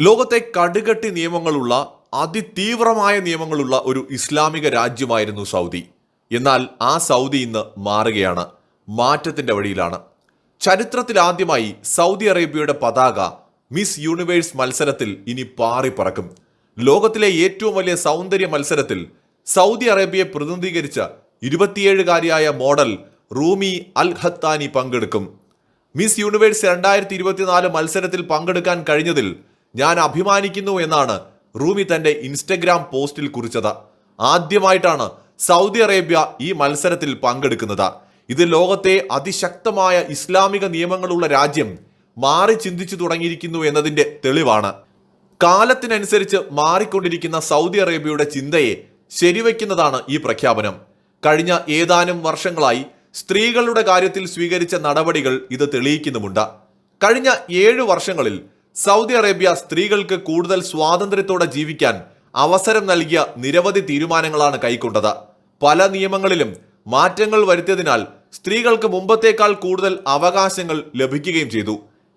ലോകത്തെ കടുകട്ടി നിയമങ്ങളുള്ള അതിതീവ്രമായ നിയമങ്ങളുള്ള ഒരു ഇസ്ലാമിക രാജ്യമായിരുന്നു സൗദി. എന്നാൽ ആ സൗദി ഇന്ന് മാറുകയാണ് മാറ്റത്തിന്റെ വഴിയിലാണ്. ചരിത്രത്തിൽ ആദ്യമായി സൗദി അറേബ്യയുടെ പതാക മിസ് യൂണിവേഴ്സ് മത്സരത്തിൽ ഇനി പാറിപ്പറക്കും ലോകത്തിലെ ഏറ്റവും വലിയ സൗന്ദര്യ മത്സരത്തിൽ സൗദി അറേബ്യയെ പ്രതിനിധീകരിച്ച ഇരുപത്തിയേഴുകാരിയായ മോഡൽ റൂമി അൽ ഹത്താനി പങ്കെടുക്കും. മിസ് യൂണിവേഴ്സ് രണ്ടായിരത്തി ഇരുപത്തിനാല് മത്സരത്തിൽ പങ്കെടുക്കാൻ കഴിഞ്ഞതിൽ ഞാൻ അഭിമാനിക്കുന്നു എന്നാണ് റൂമി തന്റെ ഇൻസ്റ്റഗ്രാം പോസ്റ്റിൽ കുറിച്ചത്. ആദ്യമായിട്ടാണ് സൗദി അറേബ്യ ഈ മത്സരത്തിൽ പങ്കെടുക്കുന്നത്. ഇത് ലോകത്തെ അതിശക്തമായ ഇസ്ലാമിക നിയമങ്ങളുള്ള രാജ്യം മാറി ചിന്തിച്ചു തുടങ്ങിയിരിക്കുന്നു എന്നതിന്റെ തെളിവാണ്. കാലത്തിനനുസരിച്ച് മാറിക്കൊണ്ടിരിക്കുന്ന സൗദി അറേബ്യയുടെ ചിന്തയെ ശരിവയ്ക്കുന്നതാണ് ഈ പ്രഖ്യാപനം. കഴിഞ്ഞ ഏതാനും വർഷങ്ങളായി സ്ത്രീകളുടെ കാര്യത്തിൽ സ്വീകരിച്ച നടപടികൾ ഇത് തെളിയിക്കുന്നുമുണ്ട്. കഴിഞ്ഞ ഏഴു വർഷങ്ങളിൽ സൗദി അറേബ്യ സ്ത്രീകൾക്ക് കൂടുതൽ സ്വാതന്ത്ര്യത്തോടെ ജീവിക്കാൻ അവസരം നൽകിയ നിരവധി തീരുമാനങ്ങളാണ് കൈക്കൊണ്ടത്. പല നിയമങ്ങളിലും മാറ്റങ്ങൾ വരുത്തിയതിനാൽ സ്ത്രീകൾക്ക് മുമ്പത്തേക്കാൾ കൂടുതൽ അവകാശങ്ങൾ ലഭിക്കുകയും ചെയ്തു.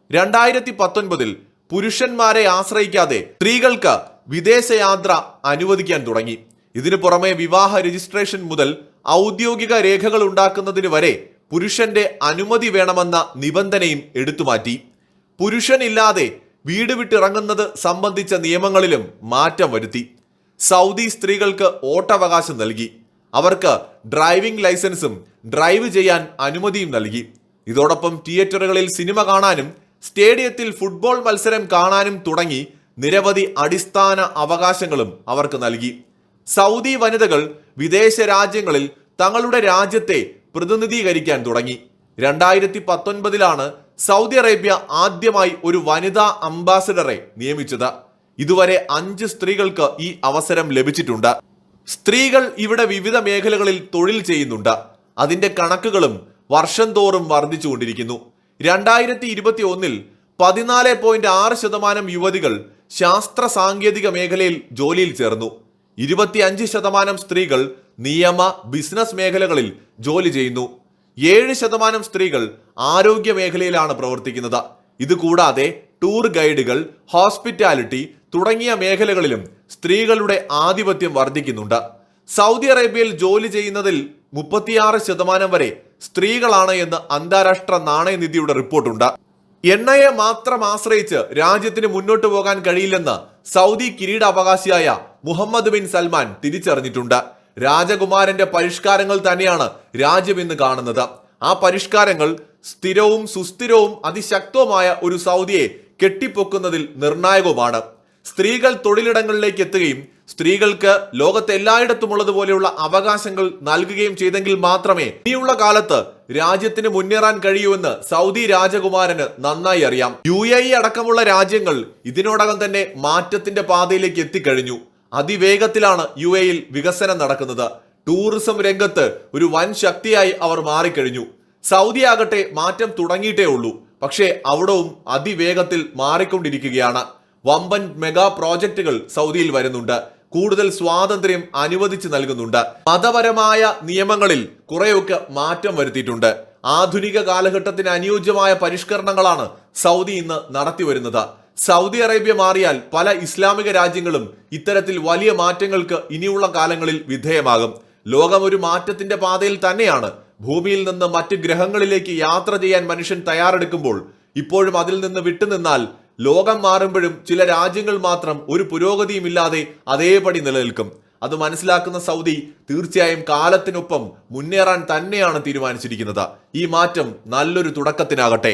രണ്ടായിരത്തി പത്തൊൻപതിൽ പുരുഷന്മാരെ ആശ്രയിക്കാതെ സ്ത്രീകൾക്ക് വിദേശയാത്ര അനുവദിക്കാൻ തുടങ്ങി. ഇതിനു പുറമെ വിവാഹ രജിസ്ട്രേഷൻ മുതൽ ഔദ്യോഗിക രേഖകൾ ഉണ്ടാക്കുന്നതിന് വരെ പുരുഷന്റെ അനുമതി വേണമെന്ന നിബന്ധനയും എടുത്തുമാറ്റി. പുരുഷനില്ലാതെ വീട് വിട്ടിറങ്ങുന്നത് സംബന്ധിച്ച നിയമങ്ങളിലും മാറ്റം വരുത്തി. സൗദി സ്ത്രീകൾക്ക് ഓട്ടവകാശം നൽകി. അവർക്ക് ഡ്രൈവിംഗ് ലൈസൻസും ഡ്രൈവ് ചെയ്യാൻ അനുമതിയും നൽകി. ഇതോടൊപ്പം തിയേറ്ററുകളിൽ സിനിമ കാണാനും സ്റ്റേഡിയത്തിൽ ഫുട്ബോൾ മത്സരം കാണാനും തുടങ്ങി നിരവധി അടിസ്ഥാന അവകാശങ്ങളും അവർക്ക് നൽകി. സൗദി വനിതകൾ വിദേശ രാജ്യങ്ങളിൽ തങ്ങളുടെ രാജ്യത്തെ പ്രതിനിധീകരിക്കാൻ തുടങ്ങി. രണ്ടായിരത്തി പത്തൊൻപതിലാണ് സൗദി അറേബ്യ ആദ്യമായി ഒരു വനിതാ അംബാസഡറെ നിയമിച്ചത്. ഇതുവരെ അഞ്ച് സ്ത്രീകൾക്ക് ഈ അവസരം ലഭിച്ചിട്ടുണ്ട്. സ്ത്രീകൾ ഇവിടെ വിവിധ മേഖലകളിൽ തൊഴിൽ ചെയ്യുന്നുണ്ട്. അതിന്റെ കണക്കുകളും വർഷം തോറും വർദ്ധിച്ചുകൊണ്ടിരിക്കുന്നു. രണ്ടായിരത്തി ഇരുപത്തി ഒന്നിൽ പതിനാല് പോയിന്റ് ആറ് ശതമാനം യുവതികൾ ശാസ്ത്ര സാങ്കേതിക മേഖലയിൽ ജോലിയിൽ ചേർന്നു. ഇരുപത്തിയഞ്ച് ശതമാനം സ്ത്രീകൾ നിയമ ബിസിനസ് മേഖലകളിൽ ജോലി ചെയ്യുന്നു. ഏഴ് ശതമാനം സ്ത്രീകൾ ആരോഗ്യ മേഖലയിലാണ് പ്രവർത്തിക്കുന്നത്. ഇതുകൂടാതെ ടൂർ ഗൈഡുകൾ ഹോസ്പിറ്റാലിറ്റി തുടങ്ങിയ മേഖലകളിലും സ്ത്രീകളുടെ ആധിപത്യം വർദ്ധിക്കുന്നുണ്ട്. സൗദി അറേബ്യയിൽ ജോലി ചെയ്യുന്നതിൽ മുപ്പത്തിയാറ് ശതമാനം വരെ സ്ത്രീകളാണ് എന്ന് അന്താരാഷ്ട്ര നാണയനിധിയുടെ റിപ്പോർട്ടുണ്ട്. എണ്ണയെ മാത്രം ആശ്രയിച്ച് രാജ്യത്തിന് മുന്നോട്ട് പോകാൻ കഴിയില്ലെന്ന് സൗദി കിരീടാവകാശിയായ മുഹമ്മദ് ബിൻ സൽമാൻ തിരിച്ചറിഞ്ഞിട്ടുണ്ട്. രാജകുമാരന്റെ പരിഷ്കാരങ്ങൾ തന്നെയാണ് രാജ്യം ഇന്ന് കാണുന്നത്. ആ പരിഷ്കാരങ്ങൾ സ്ഥിരവും സുസ്ഥിരവും അതിശക്തവുമായ ഒരു സൗദിയെ കെട്ടിപ്പൊക്കുന്നതിൽ നിർണായകവുമാണ്. സ്ത്രീകൾ തൊഴിലിടങ്ങളിലേക്ക് എത്തുകയും സ്ത്രീകൾക്ക് ലോകത്തെ എല്ലായിടത്തുമുള്ളതുപോലെയുള്ള അവകാശങ്ങൾ നൽകുകയും ചെയ്തെങ്കിൽ മാത്രമേ ഇനിയുള്ള കാലത്ത് രാജ്യത്തിന് മുന്നേറാൻ കഴിയൂവെന്ന് സൗദി രാജകുമാരന് നന്നായി അറിയാം. യു എ അടക്കമുള്ള രാജ്യങ്ങൾ ഇതിനോടകം തന്നെ മാറ്റത്തിന്റെ പാതയിലേക്ക് എത്തിക്കഴിഞ്ഞു. അതിവേഗത്തിലാണ് യു എയിൽ വികസനം നടക്കുന്നത്. ടൂറിസം രംഗത്ത് ഒരു വൻ ശക്തിയായി അവർ മാറിക്കഴിഞ്ഞു. സൗദി ആകട്ടെ മാറ്റം തുടങ്ങിയിട്ടേ ഉള്ളൂ. പക്ഷേ അവിടവും അതിവേഗത്തിൽ മാറിക്കൊണ്ടിരിക്കുകയാണ്. വമ്പൻ മെഗാ പ്രോജക്റ്റുകൾ സൗദിയിൽ വരുന്നുണ്ട്. കൂടുതൽ സ്വാതന്ത്ര്യം അനുവദിച്ചു നൽകുന്നുണ്ട്. മതപരമായ നിയമങ്ങളിൽ കുറെയൊക്കെ മാറ്റം വരുത്തിയിട്ടുണ്ട്. ആധുനിക കാലഘട്ടത്തിന് അനുയോജ്യമായ പരിഷ്കരണങ്ങളാണ് സൗദി ഇന്ന് നടത്തി വരുന്നത് സൗദി അറേബ്യ മാറിയാൽ പല ഇസ്ലാമിക രാജ്യങ്ങളും ഇത്തരത്തിൽ വലിയ മാറ്റങ്ങൾക്ക് ഇനിയുള്ള കാലങ്ങളിൽ വിധേയമാകും. ലോകം ഒരു മാറ്റത്തിന്റെ പാതയിൽ തന്നെയാണ്. ഭൂമിയിൽ നിന്ന് മറ്റ് ഗ്രഹങ്ങളിലേക്ക് യാത്ര ചെയ്യാൻ മനുഷ്യൻ തയ്യാറെടുക്കുമ്പോൾ ഇപ്പോഴും അതിൽ നിന്ന് വിട്ടുനിന്നാൽ ലോകം മാറുമ്പോഴും ചില രാജ്യങ്ങൾ മാത്രം ഒരു പുരോഗതിയുമില്ലാതെ അതേപടി നിലനിൽക്കും. അത് മനസ്സിലാക്കുന്ന സൗദി തീർച്ചയായും കാലത്തിനൊപ്പം മുന്നേറാൻ തന്നെയാണ് തീരുമാനിച്ചിരിക്കുന്നത്. ഈ മാറ്റം നല്ലൊരു തുടക്കത്തിനാകട്ടെ.